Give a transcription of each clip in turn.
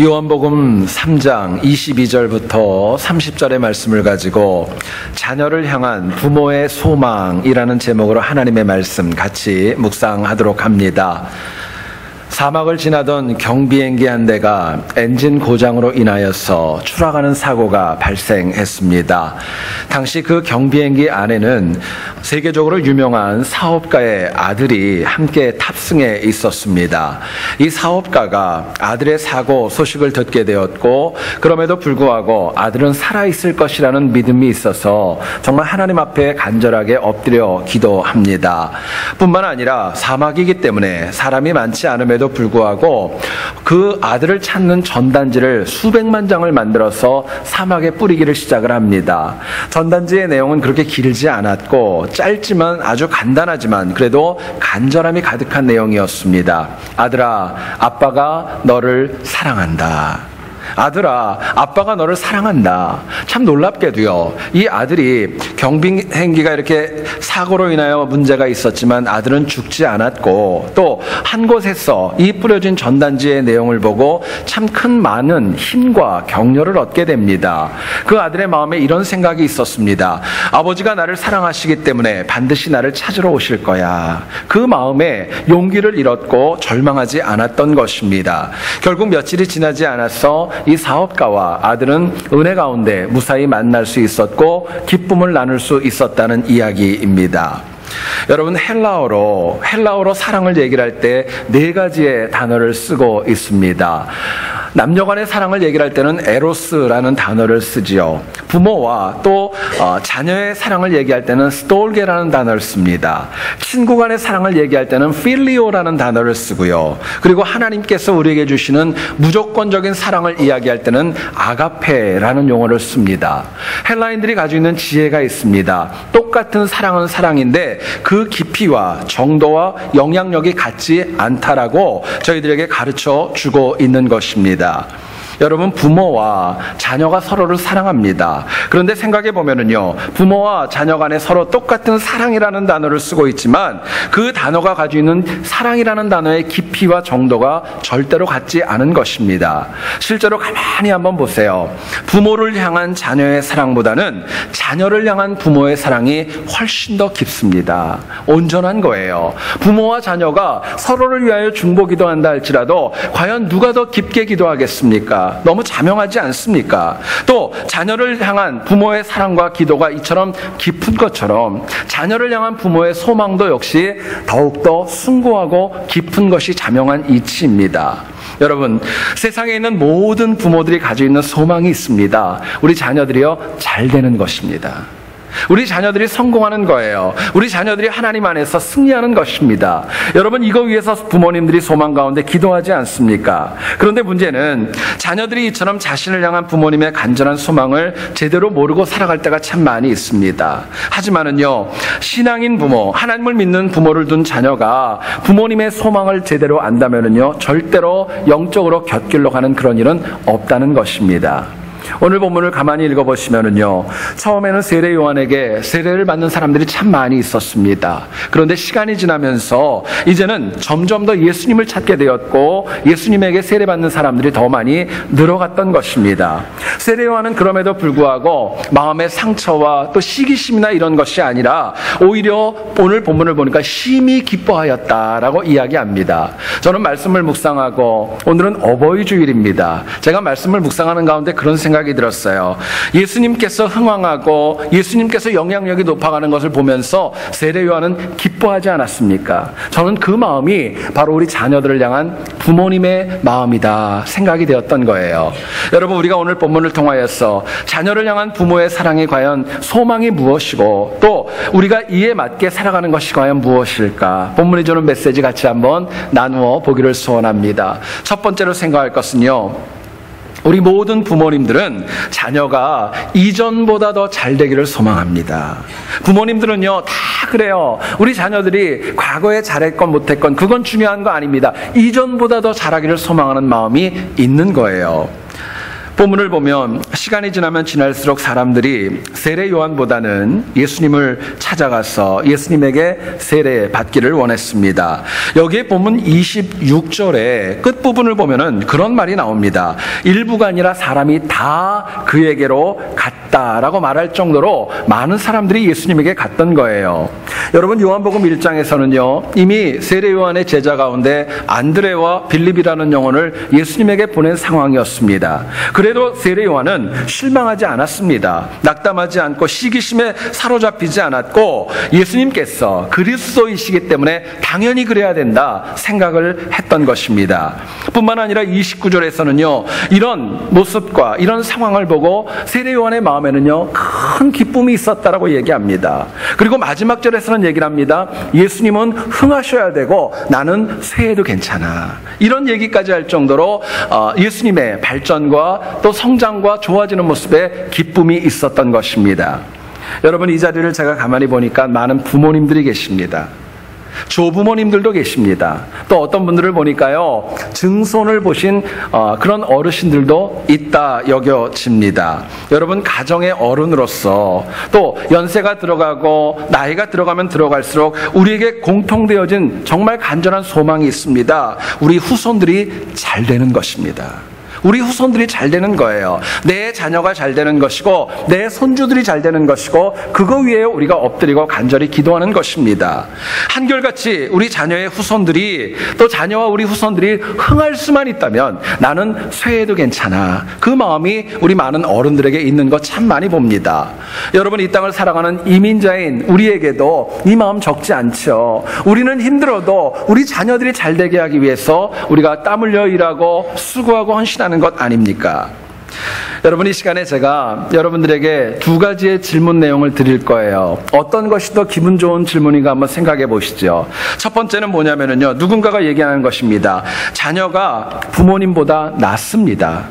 요한복음 3장 22절부터 30절의 말씀을 가지고 자녀를 향한 부모의 소망이라는 제목으로 하나님의 말씀 같이 묵상하도록 합니다. 사막을 지나던 경비행기 한 대가 엔진 고장으로 인하여서 추락하는 사고가 발생했습니다. 당시 그 경비행기 안에는 세계적으로 유명한 사업가의 아들이 함께 탑승해 있었습니다. 이 사업가가 아들의 사고 소식을 듣게 되었고 그럼에도 불구하고 아들은 살아있을 것이라는 믿음이 있어서 정말 하나님 앞에 간절하게 엎드려 기도합니다. 뿐만 아니라 사막이기 때문에 사람이 많지 않음에도 에도 불구하고 그 아들을 찾는 전단지를 수백만 장을 만들어서 사막에 뿌리기를 시작을 합니다. 전단지의 내용은 그렇게 길지 않았고 짧지만 아주 간단하지만 그래도 간절함이 가득한 내용이었습니다. 아들아, 아빠가 너를 사랑한다. 아들아, 아빠가 너를 사랑한다. 참 놀랍게도요. 이 아들이 경비행기가 이렇게 사고로 인하여 문제가 있었지만 아들은 죽지 않았고 또 한 곳에서 이 뿌려진 전단지의 내용을 보고 참 큰 많은 힘과 격려를 얻게 됩니다. 그 아들의 마음에 이런 생각이 있었습니다. 아버지가 나를 사랑하시기 때문에 반드시 나를 찾으러 오실 거야. 그 마음에 용기를 잃었고 절망하지 않았던 것입니다. 결국 며칠이 지나지 않아서 이 사업가와 아들은 은혜 가운데 무사히 만날 수 있었고 기쁨을 나눌 수 있었다는 이야기입니다. 여러분 헬라어로 헬라어로 사랑을 얘기를 할때 네 가지의 단어를 쓰고 있습니다. 남녀 간의 사랑을 얘기할 때는 에로스라는 단어를 쓰지요. 부모와 또 어, 자녀의 사랑을 얘기할 때는 스톨게라는 단어를 씁니다. 친구 간의 사랑을 얘기할 때는 필리오라는 단어를 쓰고요. 그리고 하나님께서 우리에게 주시는 무조건적인 사랑을 이야기할 때는 아가페라는 용어를 씁니다. 헬라인들이 가지고 있는 지혜가 있습니다. 똑같은 사랑은 사랑인데 그 깊이와 정도와 영향력이 같지 않다라고 저희들에게 가르쳐 주고 있는 것입니다. 있습니다. 여러분 부모와 자녀가 서로를 사랑합니다. 그런데 생각해 보면은요. 부모와 자녀 간에 서로 똑같은 사랑이라는 단어를 쓰고 있지만 그 단어가 가지고 있는 사랑이라는 단어의 깊이와 정도가 절대로 같지 않은 것입니다. 실제로 가만히 한번 보세요. 부모를 향한 자녀의 사랑보다는 자녀를 향한 부모의 사랑이 훨씬 더 깊습니다. 온전한 거예요. 부모와 자녀가 서로를 위하여 중보 기도한다 할지라도 과연 누가 더 깊게 기도하겠습니까? 너무 자명하지 않습니까? 또 자녀를 향한 부모의 사랑과 기도가 이처럼 깊은 것처럼 자녀를 향한 부모의 소망도 역시 더욱더 숭고하고 깊은 것이 자명한 이치입니다. 여러분, 세상에 있는 모든 부모들이 가지고 있는 소망이 있습니다. 우리 자녀들이요, 잘 되는 것입니다. 우리 자녀들이 성공하는 거예요. 우리 자녀들이 하나님 안에서 승리하는 것입니다. 여러분, 이거 위해서 부모님들이 소망 가운데 기도하지 않습니까? 그런데 문제는 자녀들이 이처럼 자신을 향한 부모님의 간절한 소망을 제대로 모르고 살아갈 때가 참 많이 있습니다. 하지만은요, 신앙인 부모, 하나님을 믿는 부모를 둔 자녀가 부모님의 소망을 제대로 안다면은요, 절대로 영적으로 곁길로 가는 그런 일은 없다는 것입니다. 오늘 본문을 가만히 읽어보시면은요, 처음에는 세례 요한에게 세례를 받는 사람들이 참 많이 있었습니다. 그런데 시간이 지나면서 이제는 점점 더 예수님을 찾게 되었고, 예수님에게 세례 받는 사람들이 더 많이 늘어갔던 것입니다. 세례 요한은 그럼에도 불구하고 마음의 상처와 또 시기심이나 이런 것이 아니라 오히려 오늘 본문을 보니까 심히 기뻐하였다라고 이야기합니다. 저는 말씀을 묵상하고 오늘은 어버이 주일입니다. 제가 말씀을 묵상하는 가운데 그런 생각 생각이 들었어요. 예수님께서 흥왕하고 예수님께서 영향력이 높아가는 것을 보면서 세례 요한은 기뻐하지 않았습니까? 저는 그 마음이 바로 우리 자녀들을 향한 부모님의 마음이다 생각이 되었던 거예요. 여러분 우리가 오늘 본문을 통하여서 자녀를 향한 부모의 사랑이 과연 소망이 무엇이고 또 우리가 이에 맞게 살아가는 것이 과연 무엇일까? 본문이 주는 메시지 같이 한번 나누어 보기를 소원합니다. 첫 번째로 생각할 것은요. 우리 모든 부모님들은 자녀가 이전보다 더 잘 되기를 소망합니다. 부모님들은요, 다 그래요. 우리 자녀들이 과거에 잘했건 못했건 그건 중요한 거 아닙니다. 이전보다 더 잘하기를 소망하는 마음이 있는 거예요. 본문을 보면 시간이 지나면 지날수록 사람들이 세례 요한보다는 예수님을 찾아가서 예수님에게 세례 받기를 원했습니다. 여기에 보면 26절의 끝부분을 보면은 그런 말이 나옵니다. 일부가 아니라 사람이 다 그에게로 갔다라고 말할 정도로 많은 사람들이 예수님에게 갔던 거예요. 여러분 요한복음 1장에서는요. 이미 세례 요한의 제자 가운데 안드레와 빌립이라는 영혼을 예수님에게 보낸 상황이었습니다. 그래도 세례 요한은 실망하지 않았습니다. 낙담하지 않고 시기심에 사로잡히지 않았고 예수님께서 그리스도이시기 때문에 당연히 그래야 된다 생각을 했던 것입니다. 뿐만 아니라 29절에서는요. 이런 모습과 이런 상황을 보고 세례 요한의 마음에는요. 큰 기쁨이 있었다라고 얘기합니다. 그리고 마지막 절에서는 얘기를 합니다. 예수님은 흥하셔야 되고 나는 쇠해도 괜찮아. 이런 얘기까지 할 정도로 어, 예수님의 발전과 또 성장과 좋아지는 모습에 기쁨이 있었던 것입니다. 여러분 이 자리를 제가 가만히 보니까 많은 부모님들이 계십니다. 조부모님들도 계십니다. 또 어떤 분들을 보니까요, 증손을 보신 어, 그런 어르신들도 있다 여겨집니다. 여러분, 가정의 어른으로서 또 연세가 들어가고 나이가 들어가면 들어갈수록 우리에게 공통되어진 정말 간절한 소망이 있습니다. 우리 후손들이 잘 되는 것입니다. 우리 후손들이 잘 되는 거예요. 내 자녀가 잘 되는 것이고 내 손주들이 잘 되는 것이고 그거 위에 우리가 엎드리고 간절히 기도하는 것입니다. 한결같이 우리 자녀의 후손들이 또 자녀와 우리 후손들이 흥할 수만 있다면 나는 쇠해도 괜찮아. 그 마음이 우리 많은 어른들에게 있는 것 참 많이 봅니다. 여러분 이 땅을 살아가는 이민자인 우리에게도 이 마음 적지 않죠. 우리는 힘들어도 우리 자녀들이 잘 되게 하기 위해서 우리가 땀 흘려 일하고 수고하고 헌신하는 하는 것 아닙니까? 여러분 이 시간에 제가 여러분들에게 두 가지의 질문 내용을 드릴 거예요. 어떤 것이 더 기분 좋은 질문인가 한번 생각해 보시죠. 첫 번째는 뭐냐면요. 누군가가 얘기하는 것입니다. 자녀가 부모님보다 낫습니다.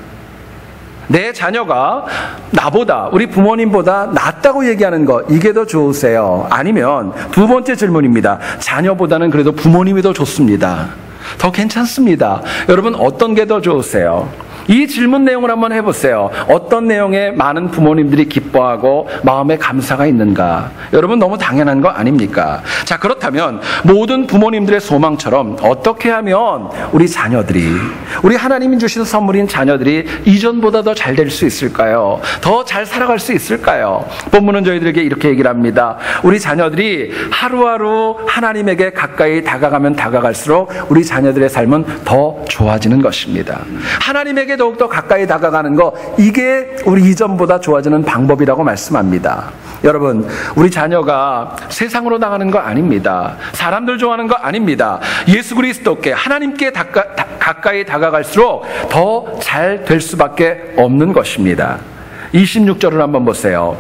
내 자녀가 나보다 우리 부모님보다 낫다고 얘기하는 것 이게 더 좋으세요? 아니면 두 번째 질문입니다. 자녀보다는 그래도 부모님이 더 좋습니다. 더 괜찮습니다. 여러분 어떤 게 더 좋으세요? 이 질문 내용을 한번 해보세요. 어떤 내용에 많은 부모님들이 기뻐하고 마음에 감사가 있는가? 여러분 너무 당연한 거 아닙니까? 자, 그렇다면 모든 부모님들의 소망처럼 어떻게 하면 우리 자녀들이, 우리 하나님이 주신 선물인 자녀들이 이전보다 더 잘 될 수 있을까요? 더 잘 살아갈 수 있을까요? 본문은 저희들에게 이렇게 얘기를 합니다. 우리 자녀들이 하루하루 하나님에게 가까이 다가가면 다가갈수록 우리 자녀들의 삶은 더 좋아지는 것입니다. 하나님에게 더욱더 가까이 다가가는 거 이게 우리 이전보다 좋아지는 방법이라고 말씀합니다. 여러분, 우리 자녀가 세상으로 나가는 거 아닙니다. 사람들 좋아하는 거 아닙니다. 예수 그리스도께 하나님께 다가, 다, 가까이 다가갈수록 더 잘 될 수밖에 없는 것입니다. 26절을 한번 보세요.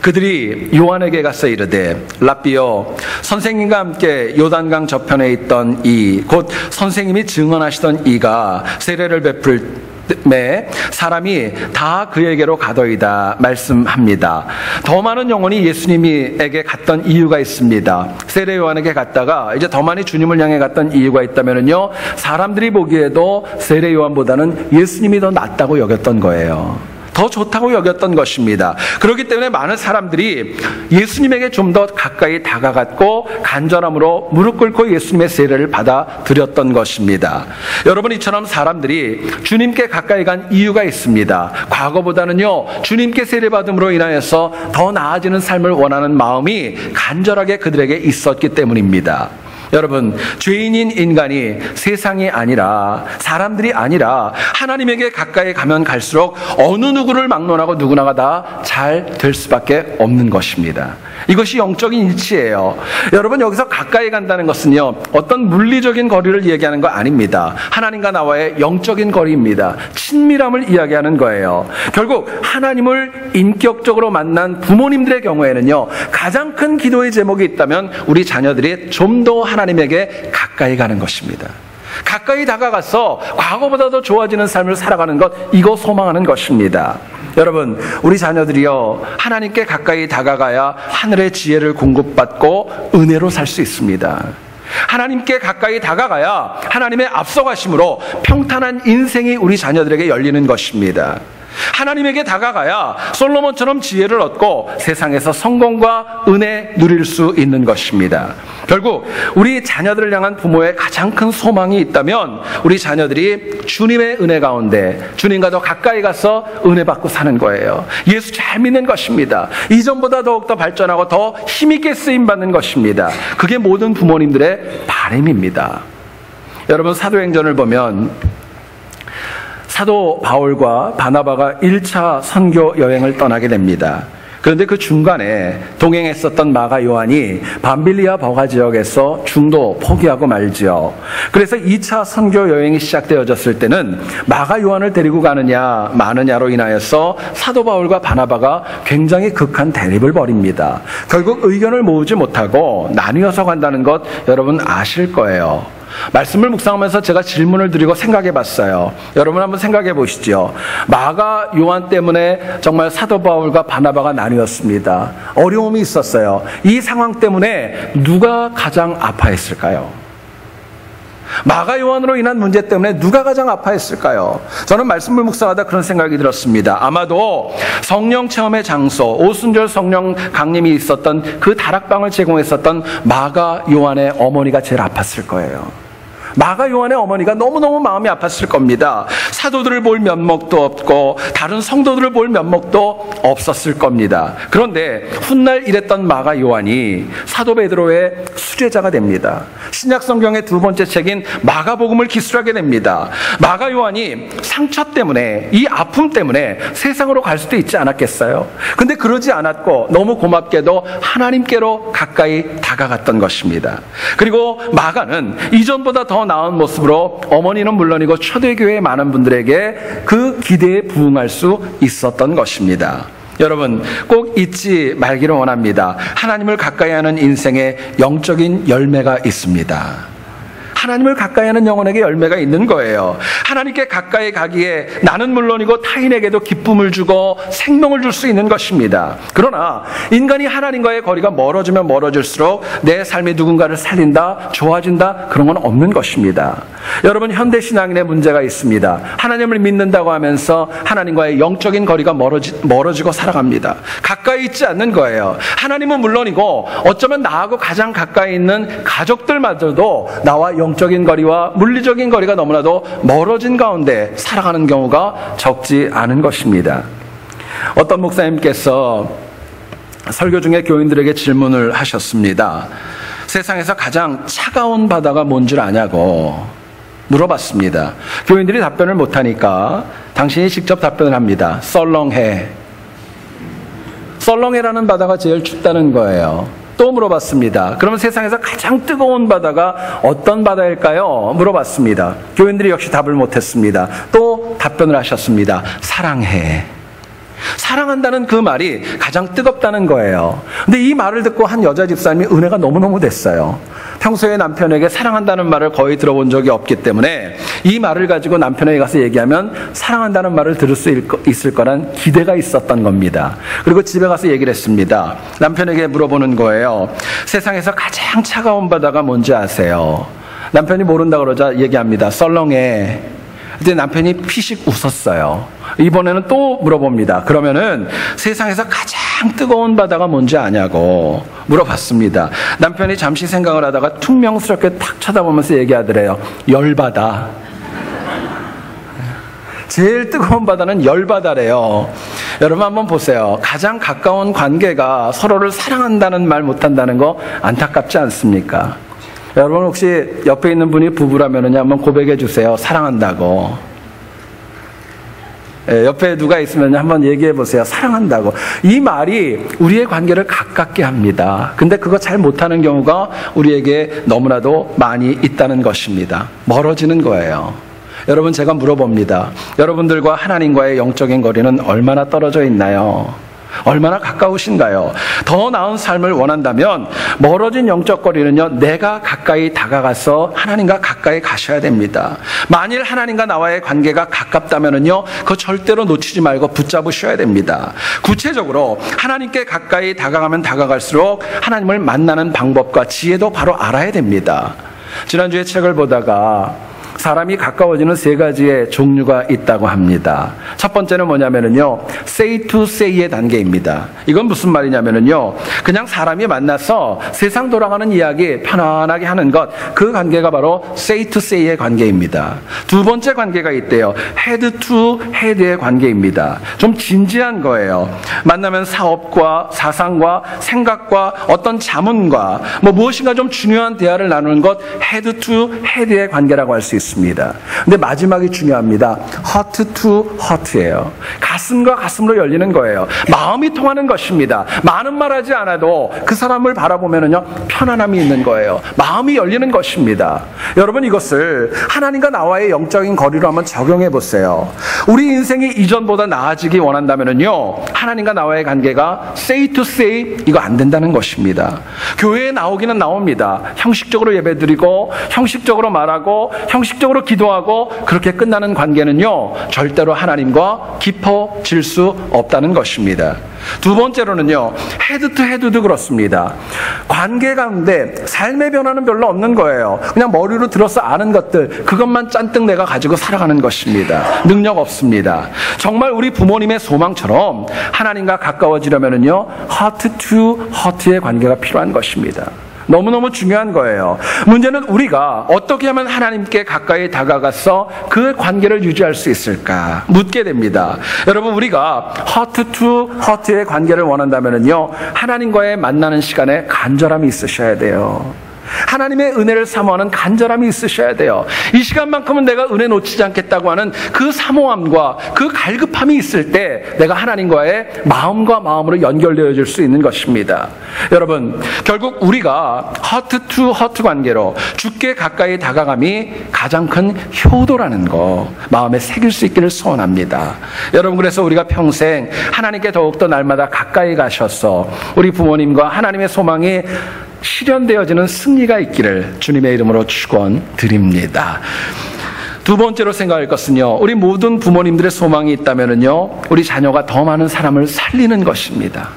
그들이 요한에게 가서 이르되 라비오 선생님과 함께 요단강 저편에 있던 이 곧 선생님이 증언하시던 이가 세례를 베풀 매 사람이 다 그에게로 가더이다 말씀합니다. 더 많은 영혼이 예수님에게 갔던 이유가 있습니다. 세례 요한에게 갔다가 이제 더 많이 주님을 향해 갔던 이유가 있다면요 사람들이 보기에도 세례 요한보다는 예수님이 더 낫다고 여겼던 거예요. 더 좋다고 여겼던 것입니다. 그렇기 때문에 많은 사람들이 예수님에게 좀 더 가까이 다가갔고 간절함으로 무릎 꿇고 예수님의 세례를 받아들였던 것입니다. 여러분 이처럼 사람들이 주님께 가까이 간 이유가 있습니다. 과거보다는요 주님께 세례 받음으로 인하여서 더 나아지는 삶을 원하는 마음이 간절하게 그들에게 있었기 때문입니다. 여러분, 죄인인 인간이 세상이 아니라 사람들이 아니라 하나님에게 가까이 가면 갈수록 어느 누구를 막론하고 누구나가 다 잘 될 수밖에 없는 것입니다. 이것이 영적인 이치예요. 여러분 여기서 가까이 간다는 것은요. 어떤 물리적인 거리를 얘기하는 거 아닙니다. 하나님과 나와의 영적인 거리입니다. 친밀함을 이야기하는 거예요. 결국 하나님을 인격적으로 만난 부모님들의 경우에는요. 가장 큰 기도의 제목이 있다면 우리 자녀들이 좀더 하나님에게 가까이 가는 것입니다. 가까이 다가가서 과거보다 도 좋아지는 삶을 살아가는 것, 이거 소망하는 것입니다. 여러분, 우리 자녀들이요, 하나님께 가까이 다가가야 하늘의 지혜를 공급받고 은혜로 살 수 있습니다. 하나님께 가까이 다가가야 하나님의 앞서가심으로 평탄한 인생이 우리 자녀들에게 열리는 것입니다. 하나님에게 다가가야 솔로몬처럼 지혜를 얻고 세상에서 성공과 은혜 누릴 수 있는 것입니다. 결국 우리 자녀들을 향한 부모의 가장 큰 소망이 있다면 우리 자녀들이 주님의 은혜 가운데 주님과 더 가까이 가서 은혜 받고 사는 거예요. 예수 잘 믿는 것입니다. 이전보다 더욱더 발전하고 더 힘있게 쓰임 받는 것입니다. 그게 모든 부모님들의 바램입니다. 여러분 사도행전을 보면 사도 바울과 바나바가 1차 선교 여행을 떠나게 됩니다. 그런데 그 중간에 동행했었던 마가 요한이 밤빌리아 버가 지역에서 중도 포기하고 말지요. 그래서 2차 선교 여행이 시작되어졌을 때는 마가 요한을 데리고 가느냐 마느냐로 인하여서 사도 바울과 바나바가 굉장히 극한 대립을 벌입니다. 결국 의견을 모으지 못하고 나뉘어서 간다는 것 여러분 아실 거예요. 말씀을 묵상하면서 제가 질문을 드리고 생각해 봤어요. 여러분 한번 생각해 보시죠. 마가 요한 때문에 정말 사도 바울과 바나바가 나뉘었습니다. 어려움이 있었어요. 이 상황 때문에 누가 가장 아파했을까요? 마가 요한으로 인한 문제 때문에 누가 가장 아파했을까요? 저는 말씀을 묵상하다 그런 생각이 들었습니다. 아마도 성령 체험의 장소, 오순절 성령 강림이 있었던 그 다락방을 제공했었던 마가 요한의 어머니가 제일 아팠을 거예요. 마가 요한의 어머니가 너무너무 마음이 아팠을 겁니다. 사도들을 볼 면목도 없고 다른 성도들을 볼 면목도 없었을 겁니다. 그런데 훗날 이랬던 마가 요한이 사도 베드로의 수제자가 됩니다. 신약 성경의 두 번째 책인 마가복음을 기술하게 됩니다. 마가 요한이 상처 때문에 이 아픔 때문에 세상으로 갈 수도 있지 않았겠어요. 근데 그러지 않았고 너무 고맙게도 하나님께로 가까이 다가갔던 것입니다. 그리고 마가는 이전보다 더 나은 모습으로 어머니는 물론이고 초대교회 많은 분들 에게 그 기대에 부응할 수 있었던 것입니다. 여러분 꼭 잊지 말기를 원합니다. 하나님을 가까이 하는 인생에 영적인 열매가 있습니다. 하나님을 가까이 하는 영혼에게 열매가 있는 거예요. 하나님께 가까이 가기에 나는 물론이고 타인에게도 기쁨을 주고 생명을 줄 수 있는 것입니다. 그러나 인간이 하나님과의 거리가 멀어지면 멀어질수록 내 삶이 누군가를 살린다, 좋아진다, 그런 건 없는 것입니다. 여러분, 현대 신앙인의 문제가 있습니다. 하나님을 믿는다고 하면서 하나님과의 영적인 거리가 멀어지, 멀어지고 살아갑니다. 가까이 있지 않는 거예요. 하나님은 물론이고 어쩌면 나하고 가장 가까이 있는 가족들마저도 나와 영 영적인 거리와 물리적인 거리가 너무나도 멀어진 가운데 살아가는 경우가 적지 않은 것입니다. 어떤 목사님께서 설교 중에 교인들에게 질문을 하셨습니다. 세상에서 가장 차가운 바다가 뭔 줄 아냐고 물어봤습니다. 교인들이 답변을 못하니까 당신이 직접 답변을 합니다. 썰렁해. 썰렁해라는 바다가 제일 춥다는 거예요. 또 물어봤습니다. 그러면 세상에서 가장 뜨거운 바다가 어떤 바다일까요? 물어봤습니다. 교인들이 역시 답을 못했습니다. 또 답변을 하셨습니다. 사랑해. 사랑한다는 그 말이 가장 뜨겁다는 거예요. 근데 이 말을 듣고 한 여자 집사님이 은혜가 너무너무 됐어요. 평소에 남편에게 사랑한다는 말을 거의 들어본 적이 없기 때문에 이 말을 가지고 남편에게 가서 얘기하면 사랑한다는 말을 들을 수 있을 거란 기대가 있었던 겁니다. 그리고 집에 가서 얘기를 했습니다. 남편에게 물어보는 거예요. 세상에서 가장 차가운 바다가 뭔지 아세요? 남편이 모른다 그러자 얘기합니다. 썰렁해. 그때 남편이 피식 웃었어요. 이번에는 또 물어봅니다. 그러면은 세상에서 가장 뜨거운 바다가 뭔지 아냐고 물어봤습니다. 남편이 잠시 생각을 하다가 퉁명스럽게 탁 쳐다보면서 얘기하더래요. 열바다. 제일 뜨거운 바다는 열바다래요. 여러분 한번 보세요. 가장 가까운 관계가 서로를 사랑한다는 말 못한다는 거 안타깝지 않습니까? 여러분 혹시 옆에 있는 분이 부부라면 한번 고백해 주세요. 사랑한다고. 예, 옆에 누가 있으면 한번 얘기해 보세요. 사랑한다고. 이 말이 우리의 관계를 가깝게 합니다. 근데 그거 잘 못하는 경우가 우리에게 너무나도 많이 있다는 것입니다. 멀어지는 거예요. 여러분 제가 물어봅니다. 여러분들과 하나님과의 영적인 거리는 얼마나 떨어져 있나요? 얼마나 가까우신가요? 더 나은 삶을 원한다면 멀어진 영적 거리는요, 내가 가까이 다가가서 하나님과 가까이 가셔야 됩니다. 만일 하나님과 나와의 관계가 가깝다면은요, 그 절대로 놓치지 말고 붙잡으셔야 됩니다. 구체적으로 하나님께 가까이 다가가면 다가갈수록 하나님을 만나는 방법과 지혜도 바로 알아야 됩니다. 지난주에 책을 보다가 사람이 가까워지는 세 가지의 종류가 있다고 합니다. 첫 번째는 뭐냐면요. say to say의 단계입니다. 이건 무슨 말이냐면요. 그냥 사람이 만나서 세상 돌아가는 이야기 편안하게 하는 것, 그 관계가 바로 say to say의 관계입니다. 두 번째 관계가 있대요. head to head의 관계입니다. 좀 진지한 거예요. 만나면 사업과 사상과 생각과 어떤 자문과 뭐 무엇인가 좀 중요한 대화를 나누는 것 head to head의 관계라고 할 수 있습니다. 근데 마지막이 중요합니다. heart to heart예요. 가슴과 가슴으로 열리는 거예요. 마음이 통하는 것입니다. 많은 말 하지 않아도 그 사람을 바라보면은요 편안함이 있는 거예요. 마음이 열리는 것입니다. 여러분 이것을 하나님과 나와의 영적인 거리로 한번 적용해 보세요. 우리 인생이 이전보다 나아지기 원한다면은요 하나님과 나와의 관계가 say to say 이거 안 된다는 것입니다. 교회에 나오기는 나옵니다. 형식적으로 예배드리고 형식적으로 말하고 형식 적으로 기도하고 그렇게 끝나는 관계는요 절대로 하나님과 깊어질 수 없다는 것입니다. 두 번째로는요 헤드 투 헤드도 그렇습니다. 관계 가운데 삶의 변화는 별로 없는 거예요. 그냥 머리로 들어서 아는 것들 그것만 짠뜩 내가 가지고 살아가는 것입니다. 능력 없습니다. 정말 우리 부모님의 소망처럼 하나님과 가까워지려면은요 하트 투 하트의 관계가 필요한 것입니다. 너무너무 중요한 거예요. 문제는 우리가 어떻게 하면 하나님께 가까이 다가가서 그 관계를 유지할 수 있을까 묻게 됩니다. 여러분 우리가 허트 투 허트의 관계를 원한다면요 하나님과의 만나는 시간에 간절함이 있으셔야 돼요. 하나님의 은혜를 사모하는 간절함이 있으셔야 돼요. 이 시간만큼은 내가 은혜 놓치지 않겠다고 하는 그 사모함과 그 갈급함이 있을 때 내가 하나님과의 마음과 마음으로 연결되어질 수 있는 것입니다. 여러분, 결국 우리가 허트 투 허트 관계로 죽게 가까이 다가감이 가장 큰 효도라는 거 마음에 새길 수 있기를 소원합니다. 여러분, 그래서 우리가 평생 하나님께 더욱더 날마다 가까이 가셔서 우리 부모님과 하나님의 소망이 실현되어지는 승리가 있기를 주님의 이름으로 축원드립니다. 두 번째로 생각할 것은요, 우리 모든 부모님들의 소망이 있다면요, 우리 자녀가 더 많은 사람을 살리는 것입니다.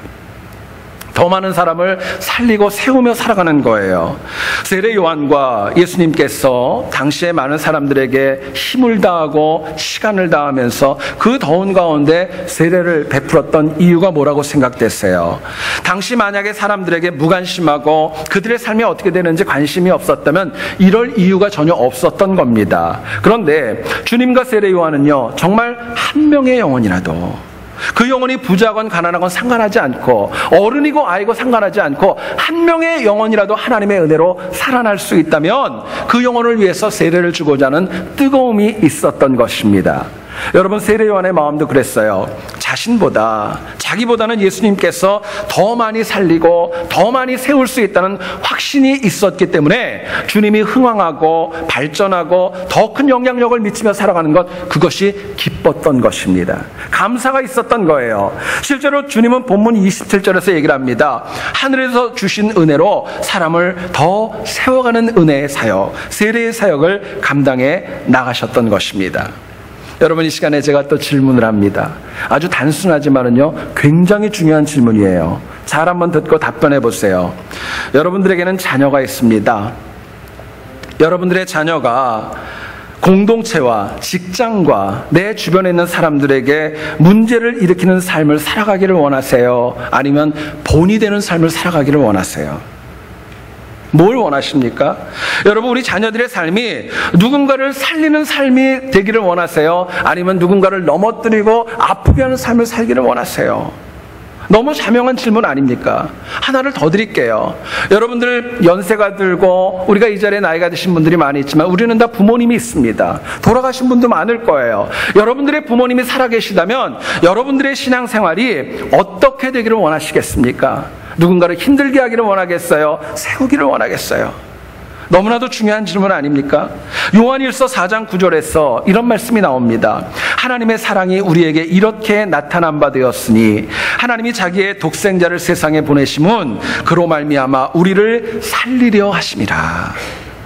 더 많은 사람을 살리고 세우며 살아가는 거예요. 세례 요한과 예수님께서 당시에 많은 사람들에게 힘을 다하고 시간을 다하면서 그 더운 가운데 세례를 베풀었던 이유가 뭐라고 생각됐어요? 당시 만약에 사람들에게 무관심하고 그들의 삶이 어떻게 되는지 관심이 없었다면 이럴 이유가 전혀 없었던 겁니다. 그런데 주님과 세례 요한은요, 정말 한 명의 영혼이라도 그 영혼이 부자건 가난하건 상관하지 않고 어른이고 아이고 상관하지 않고 한 명의 영혼이라도 하나님의 은혜로 살아날 수 있다면 그 영혼을 위해서 세례를 주고자 하는 뜨거움이 있었던 것입니다. 여러분 세례 요한의 마음도 그랬어요. 자신보다 자기보다는 예수님께서 더 많이 살리고 더 많이 세울 수 있다는 확신이 있었기 때문에 주님이 흥왕하고 발전하고 더 큰 영향력을 미치며 살아가는 것 그것이 기뻤던 것입니다. 감사가 있었던 거예요. 실제로 주님은 본문 27절에서 얘기를 합니다. 하늘에서 주신 은혜로 사람을 더 세워가는 은혜의 사역, 세례의 사역을 감당해 나가셨던 것입니다. 여러분 이 시간에 제가 또 질문을 합니다. 아주 단순하지만은요, 굉장히 중요한 질문이에요. 잘 한번 듣고 답변해 보세요. 여러분들에게는 자녀가 있습니다. 여러분들의 자녀가 공동체와 직장과 내 주변에 있는 사람들에게 문제를 일으키는 삶을 살아가기를 원하세요? 아니면 본이 되는 삶을 살아가기를 원하세요? 뭘 원하십니까? 여러분, 우리 자녀들의 삶이 누군가를 살리는 삶이 되기를 원하세요? 아니면 누군가를 넘어뜨리고 아프게 하는 삶을 살기를 원하세요? 너무 자명한 질문 아닙니까? 하나를 더 드릴게요. 여러분들 연세가 들고 우리가 이 자리에 나이가 드신 분들이 많이 있지만 우리는 다 부모님이 있습니다. 돌아가신 분도 많을 거예요. 여러분들의 부모님이 살아계시다면 여러분들의 신앙생활이 어떻게 되기를 원하시겠습니까? 누군가를 힘들게 하기를 원하겠어요? 세우기를 원하겠어요? 너무나도 중요한 질문 아닙니까? 요한일서 4장 9절에서 이런 말씀이 나옵니다. 하나님의 사랑이 우리에게 이렇게 나타난 바 되었으니 하나님이 자기의 독생자를 세상에 보내심은 그로 말미암아 우리를 살리려 하심이라.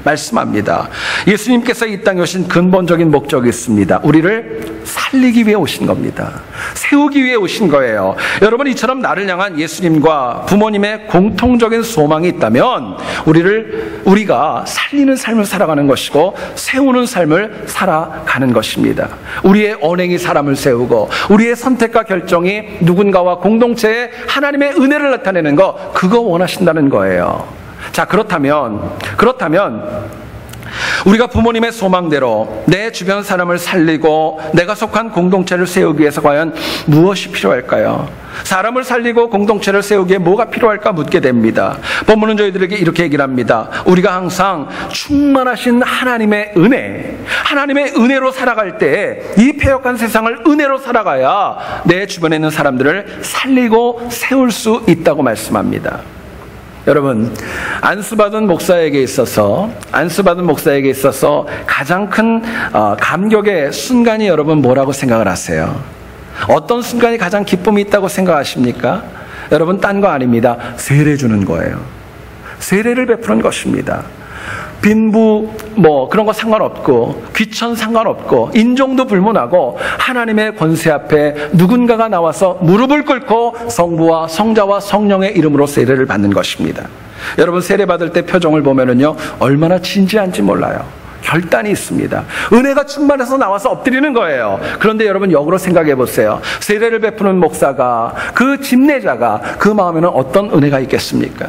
말씀합니다. 예수님께서 이 땅에 오신 근본적인 목적이 있습니다. 우리를 살리기 위해 오신 겁니다. 세우기 위해 오신 거예요. 여러분 이처럼 나를 향한 예수님과 부모님의 공통적인 소망이 있다면 우리를 우리가 살리는 삶을 살아가는 것이고 세우는 삶을 살아가는 것입니다. 우리의 언행이 사람을 세우고 우리의 선택과 결정이 누군가와 공동체에 하나님의 은혜를 나타내는 거 그거 원하신다는 거예요. 자, 그렇다면 그렇다면 우리가 부모님의 소망대로 내 주변 사람을 살리고 내가 속한 공동체를 세우기 위해서 과연 무엇이 필요할까요? 사람을 살리고 공동체를 세우기에 뭐가 필요할까 묻게 됩니다. 본문은 저희들에게 이렇게 얘기를 합니다. 우리가 항상 충만하신 하나님의 은혜, 하나님의 은혜로 살아갈 때 이 폐역한 세상을 은혜로 살아가야 내 주변에 있는 사람들을 살리고 세울 수 있다고 말씀합니다. 여러분, 안수받은 목사에게 있어서, 안수받은 목사에게 있어서 가장 큰 어, 감격의 순간이 여러분 뭐라고 생각을 하세요? 어떤 순간이 가장 기쁨이 있다고 생각하십니까? 여러분, 딴 거 아닙니다. 세례 주는 거예요. 세례를 베푸는 것입니다. 빈부 뭐 그런 거 상관없고 귀천 상관없고 인종도 불문하고 하나님의 권세 앞에 누군가가 나와서 무릎을 꿇고 성부와 성자와 성령의 이름으로 세례를 받는 것입니다. 여러분 세례 받을 때 표정을 보면은요 얼마나 진지한지 몰라요. 결단이 있습니다. 은혜가 충만해서 나와서 엎드리는 거예요. 그런데 여러분 역으로 생각해 보세요. 세례를 베푸는 목사가 그 집례자가 그 마음에는 어떤 은혜가 있겠습니까?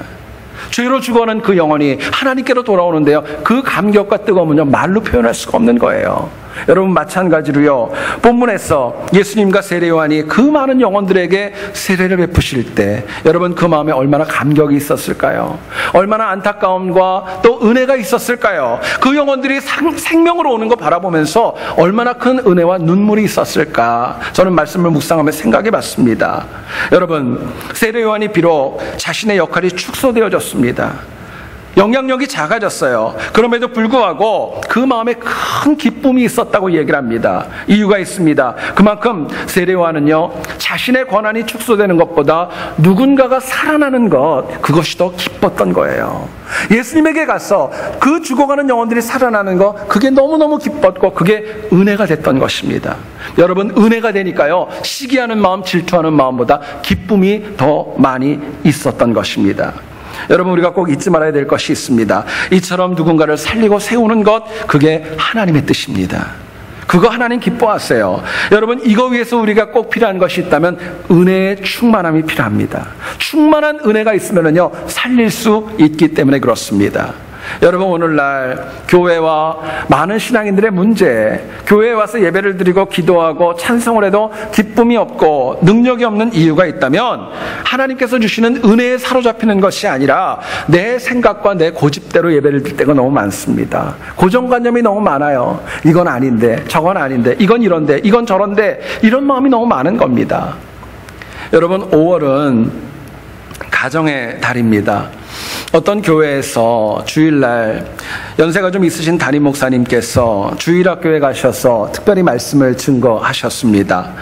죄로 죽어가는 그 영혼이 하나님께로 돌아오는데요. 그 감격과 뜨거움은요, 말로 표현할 수가 없는 거예요. 여러분 마찬가지로요. 본문에서 예수님과 세례 요한이 그 많은 영혼들에게 세례를 베푸실 때 여러분 그 마음에 얼마나 감격이 있었을까요? 얼마나 안타까움과 또 은혜가 있었을까요? 그 영혼들이 생명으로 오는 거 바라보면서 얼마나 큰 은혜와 눈물이 있었을까? 저는 말씀을 묵상하며 생각해 봤습니다. 여러분 세례 요한이 비록 자신의 역할이 축소되어졌습니다. 영향력이 작아졌어요. 그럼에도 불구하고 그 마음에 큰 기쁨이 있었다고 얘기를 합니다. 이유가 있습니다. 그만큼 세례와는요, 자신의 권한이 축소되는 것보다 누군가가 살아나는 것, 그것이 더 기뻤던 거예요. 예수님에게 가서 그 죽어가는 영혼들이 살아나는 것, 그게 너무너무 기뻤고, 그게 은혜가 됐던 것입니다. 여러분, 은혜가 되니까요, 시기하는 마음, 질투하는 마음보다 기쁨이 더 많이 있었던 것입니다. 여러분 우리가 꼭 잊지 말아야 될 것이 있습니다. 이처럼 누군가를 살리고 세우는 것 그게 하나님의 뜻입니다. 그거 하나님 기뻐하세요. 여러분 이거 위해서 우리가 꼭 필요한 것이 있다면 은혜의 충만함이 필요합니다. 충만한 은혜가 있으면요 살릴 수 있기 때문에 그렇습니다. 여러분 오늘날 교회와 많은 신앙인들의 문제, 교회에 와서 예배를 드리고 기도하고 찬송을 해도 기쁨이 없고 능력이 없는 이유가 있다면 하나님께서 주시는 은혜에 사로잡히는 것이 아니라 내 생각과 내 고집대로 예배를 드릴 때가 너무 많습니다. 고정관념이 너무 많아요. 이건 아닌데, 저건 아닌데, 이건 이런데, 이건 저런데 이런 마음이 너무 많은 겁니다. 여러분 5월은 가정의 달입니다. 어떤 교회에서 주일날 연세가 좀 있으신 담임 목사님께서 주일학교에 가셔서 특별히 말씀을 증거하셨습니다.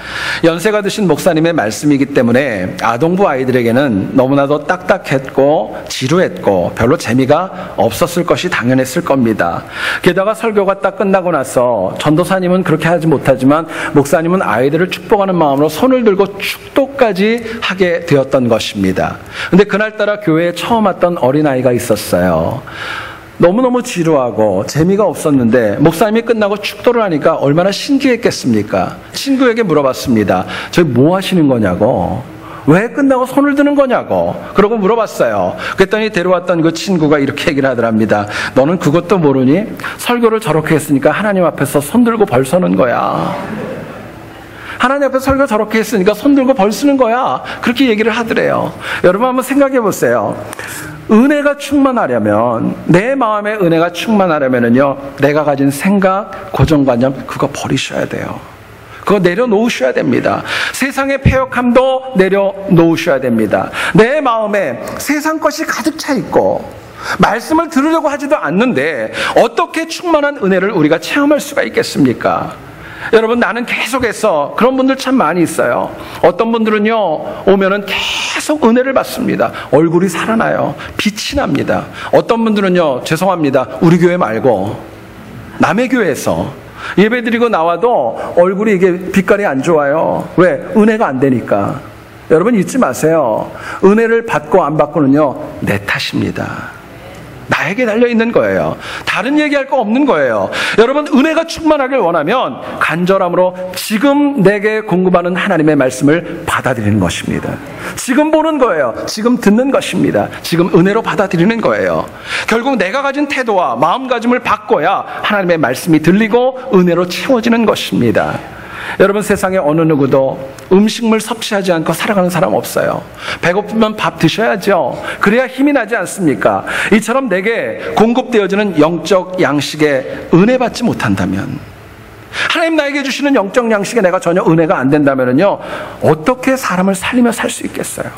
연세가 드신 목사님의 말씀이기 때문에 아동부 아이들에게는 너무나도 딱딱했고 지루했고 별로 재미가 없었을 것이 당연했을 겁니다. 게다가 설교가 딱 끝나고 나서 전도사님은 그렇게 하지 못하지만 목사님은 아이들을 축복하는 마음으로 손을 들고 축도까지 하게 되었던 것입니다. 근데 그날따라 교회에 처음 왔던 어린 어린아이가 있었어요. 너무너무 지루하고 재미가 없었는데 목사님이 끝나고 축도를 하니까 얼마나 신기했겠습니까? 친구에게 물어봤습니다. 저희 뭐 하시는 거냐고. 왜 끝나고 손을 드는 거냐고. 그러고 물어봤어요. 그랬더니 데려왔던 그 친구가 이렇게 얘기를 하더랍니다. 너는 그것도 모르니? 설교를 저렇게 했으니까 하나님 앞에서 손 들고 벌 서는 거야. 하나님 앞에 설교 저렇게 했으니까 손 들고 벌 쓰는 거야. 그렇게 얘기를 하더래요. 여러분 한번 생각해 보세요. 은혜가 충만하려면 내 마음에 은혜가 충만하려면은요 내가 가진 생각 고정관념 그거 버리셔야 돼요. 그거 내려놓으셔야 됩니다. 세상의 폐역함도 내려놓으셔야 됩니다. 내 마음에 세상 것이 가득 차 있고 말씀을 들으려고 하지도 않는데 어떻게 충만한 은혜를 우리가 체험할 수가 있겠습니까? 여러분 나는 계속해서 그런 분들 참 많이 있어요. 어떤 분들은요 오면은 계속 은혜를 받습니다. 얼굴이 살아나요. 빛이 납니다. 어떤 분들은요 죄송합니다. 우리 교회 말고 남의 교회에서 예배 드리고 나와도 얼굴이 이게 빛깔이 안 좋아요. 왜? 은혜가 안 되니까. 여러분 잊지 마세요. 은혜를 받고 안 받고는요 내 탓입니다. 나에게 달려 있는 거예요. 다른 얘기할 거 없는 거예요. 여러분, 은혜가 충만하길 원하면 간절함으로 지금 내게 공급하는 하나님의 말씀을 받아들이는 것입니다. 지금 보는 거예요. 지금 듣는 것입니다. 지금 은혜로 받아들이는 거예요. 결국 내가 가진 태도와 마음가짐을 바꿔야 하나님의 말씀이 들리고 은혜로 채워지는 것입니다. 여러분 세상에 어느 누구도 음식물 섭취하지 않고 살아가는 사람 없어요. 배고프면 밥 드셔야죠. 그래야 힘이 나지 않습니까? 이처럼 내게 공급되어지는 영적 양식에 은혜 받지 못한다면 하나님 나에게 주시는 영적 양식에 내가 전혀 은혜가 안 된다면요. 어떻게 사람을 살리며 살 수 있겠어요?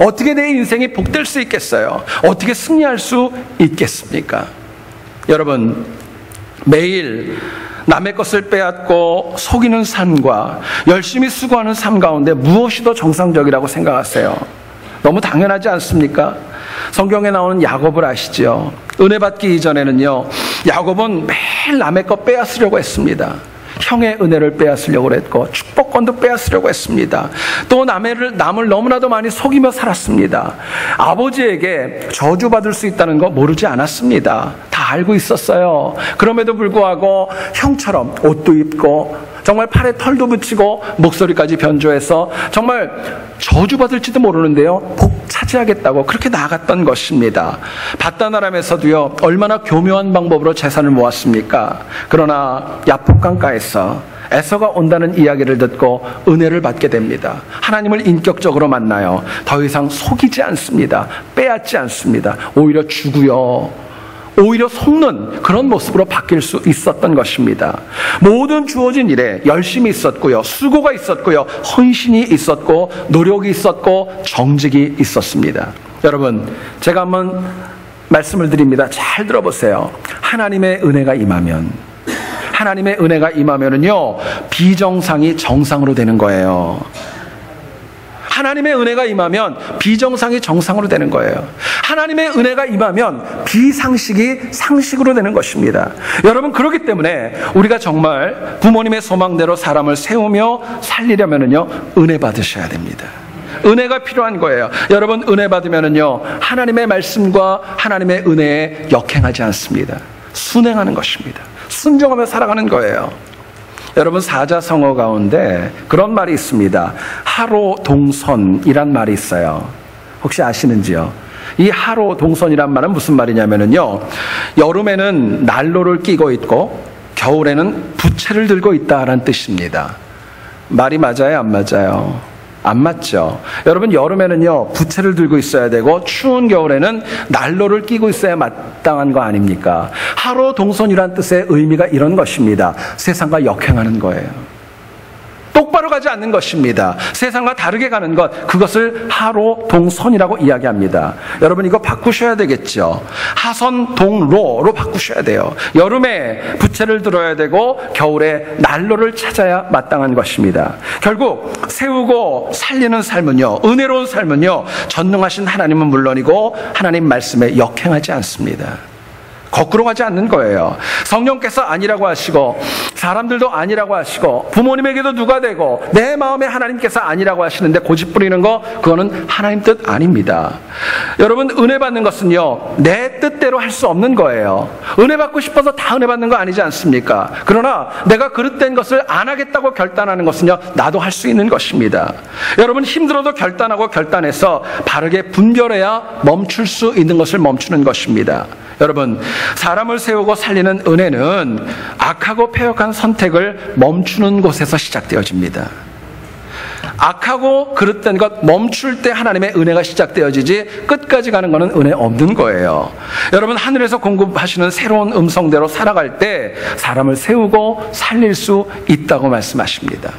어떻게 내 인생이 복될 수 있겠어요? 어떻게 승리할 수 있겠습니까? 여러분, 매일 남의 것을 빼앗고 속이는 삶과 열심히 수고하는 삶 가운데 무엇이 더 정상적이라고 생각하세요? 너무 당연하지 않습니까? 성경에 나오는 야곱을 아시죠? 은혜 받기 이전에는요, 야곱은 매일 남의 것 빼앗으려고 했습니다. 형의 은혜를 빼앗으려고 했고 축복권도 빼앗으려고 했습니다. 또 남을 남을 너무나도 많이 속이며 살았습니다. 아버지에게 저주받을 수 있다는 거 모르지 않았습니다. 다 알고 있었어요. 그럼에도 불구하고 형처럼 옷도 입고 정말 팔에 털도 붙이고 목소리까지 변조해서 정말 저주받을지도 모르는데요. 복 차지하겠다고 그렇게 나갔던 것입니다. 바다나람에서도요. 얼마나 교묘한 방법으로 재산을 모았습니까? 그러나 야폭강가에서 에서가 온다는 이야기를 듣고 은혜를 받게 됩니다. 하나님을 인격적으로 만나요. 더 이상 속이지 않습니다. 빼앗지 않습니다. 오히려 주고요. 오히려 속는 그런 모습으로 바뀔 수 있었던 것입니다. 모든 주어진 일에 열심이 있었고요. 수고가 있었고요. 헌신이 있었고, 노력이 있었고, 정직이 있었습니다. 여러분, 제가 한번 말씀을 드립니다. 잘 들어보세요. 하나님의 은혜가 임하면, 하나님의 은혜가 임하면은요, 비정상이 정상으로 되는 거예요. 하나님의 은혜가 임하면 비정상이 정상으로 되는 거예요. 하나님의 은혜가 임하면 비상식이 상식으로 되는 것입니다. 여러분, 그렇기 때문에 우리가 정말 부모님의 소망대로 사람을 세우며 살리려면요, 은혜 받으셔야 됩니다. 은혜가 필요한 거예요. 여러분, 은혜 받으면은요, 하나님의 말씀과 하나님의 은혜에 역행하지 않습니다. 순행하는 것입니다. 순종하며 살아가는 거예요. 여러분 사자성어 가운데 그런 말이 있습니다. 하로 동선이란 말이 있어요. 혹시 아시는지요? 이 하로 동선이란 말은 무슨 말이냐면요. 여름에는 난로를 끼고 있고 겨울에는 부채를 들고 있다라는 뜻입니다. 말이 맞아요, 안 맞아요? 안 맞죠. 여러분 여름에는요 부채를 들고 있어야 되고 추운 겨울에는 난로를 끼고 있어야 마땅한 거 아닙니까? 하루 동선이란 뜻의 의미가 이런 것입니다. 세상과 역행하는 거예요. 똑바로 가지 않는 것입니다. 세상과 다르게 가는 것, 그것을 하로 동선이라고 이야기합니다. 여러분 이거 바꾸셔야 되겠죠. 하선 동로로 바꾸셔야 돼요. 여름에 부채를 들어야 되고 겨울에 난로를 찾아야 마땅한 것입니다. 결국 세우고 살리는 삶은요, 은혜로운 삶은요, 전능하신 하나님은 물론이고 하나님 말씀에 역행하지 않습니다. 거꾸로 가지 않는 거예요. 성령께서 아니라고 하시고 사람들도 아니라고 하시고 부모님에게도 누가 되고 내 마음에 하나님께서 아니라고 하시는데 고집 부리는 거 그거는 하나님 뜻 아닙니다. 여러분 은혜 받는 것은요 내 뜻대로 할 수 없는 거예요. 은혜 받고 싶어서 다 은혜 받는 거 아니지 않습니까? 그러나 내가 그릇된 것을 안 하겠다고 결단하는 것은요 나도 할 수 있는 것입니다. 여러분 힘들어도 결단하고 결단해서 바르게 분별해야 멈출 수 있는 것을 멈추는 것입니다. 여러분, 사람을 세우고 살리는 은혜는 악하고 폐역한 선택을 멈추는 곳에서 시작되어집니다. 악하고 그릇된 것 멈출 때 하나님의 은혜가 시작되어지지 끝까지 가는 것은 은혜 없는 거예요. 여러분 하늘에서 공급하시는 새로운 음성대로 살아갈 때 사람을 세우고 살릴 수 있다고 말씀하십니다.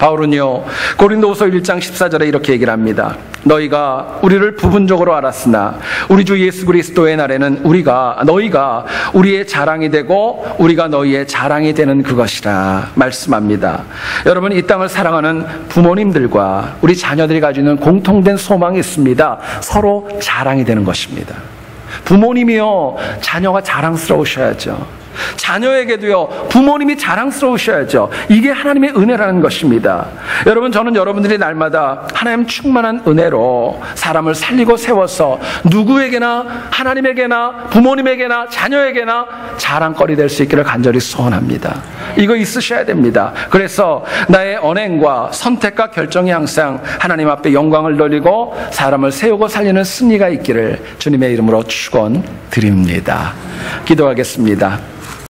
바울은요, 고린도후서 1장 14절에 이렇게 얘기를 합니다. 너희가 우리를 부분적으로 알았으나 우리 주 예수 그리스도의 날에는 우리가 너희가 우리의 자랑이 되고 우리가 너희의 자랑이 되는 그것이라 말씀합니다. 여러분 이 땅을 사랑하는 부모님들과 우리 자녀들이 가지고 있는 공통된 소망이 있습니다. 서로 자랑이 되는 것입니다. 부모님이요 자녀가 자랑스러우셔야죠. 자녀에게도요, 부모님이 자랑스러우셔야죠. 이게 하나님의 은혜라는 것입니다. 여러분, 저는 여러분들이 날마다 하나님 충만한 은혜로 사람을 살리고 세워서 누구에게나, 하나님에게나, 부모님에게나, 자녀에게나 자랑거리 될 수 있기를 간절히 소원합니다. 이거 있으셔야 됩니다. 그래서 나의 언행과 선택과 결정이 항상 하나님 앞에 영광을 돌리고 사람을 세우고 살리는 승리가 있기를 주님의 이름으로 축원 드립니다. 기도하겠습니다.